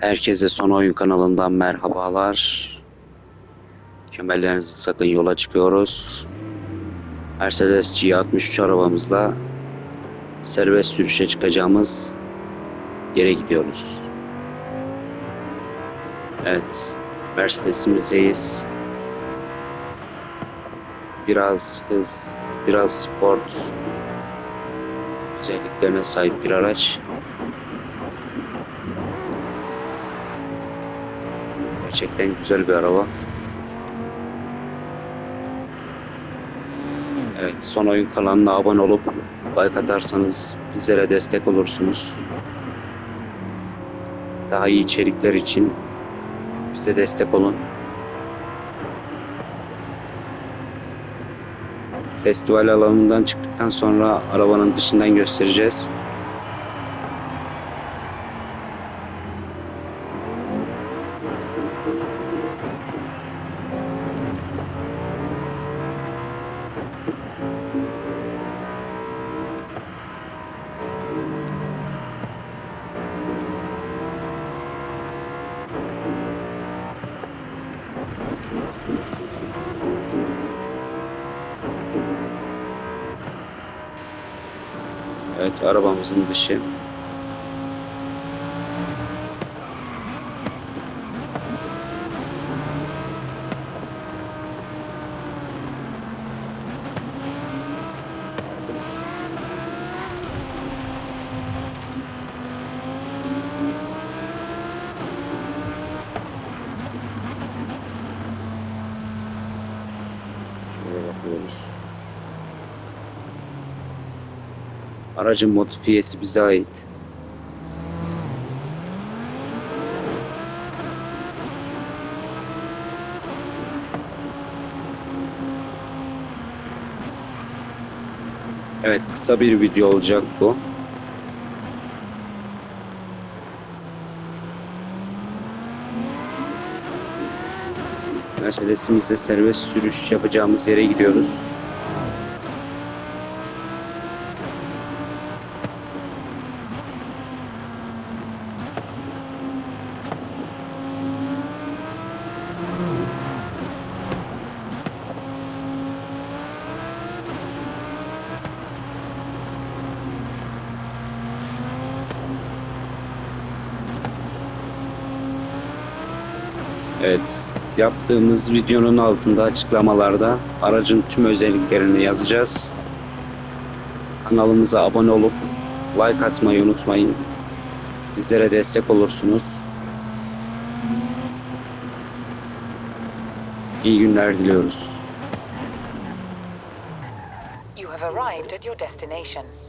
Herkese Son Oyun kanalından merhabalar. Kemerlerinizi sakın yola çıkıyoruz. Mercedes G63 arabamızla serbest sürüşe çıkacağımız yere gidiyoruz. Evet, Mercedes'imizdeyiz. Biraz hız, biraz sport özelliklerine sahip bir araç. Gerçekten güzel bir araba. Evet, son oyun kanalına abone olup like atarsanız bizlere destek olursunuz. Daha iyi içerikler için bize destek olun. Festival alanından çıktıktan sonra arabanın dışından göstereceğiz. Evet, arabamızın dışı. Şöyle bakıyoruz. Aracın modifiyesi bize ait. Evet kısa bir video olacak bu. Mercedes'imizle serbest sürüş yapacağımız yere gidiyoruz. Evet, yaptığımız videonun altında açıklamalarda aracın tüm özelliklerini yazacağız. Kanalımıza abone olup like atmayı unutmayın. Bizlere destek olursunuz. İyi günler diliyoruz. You have arrived at your destination.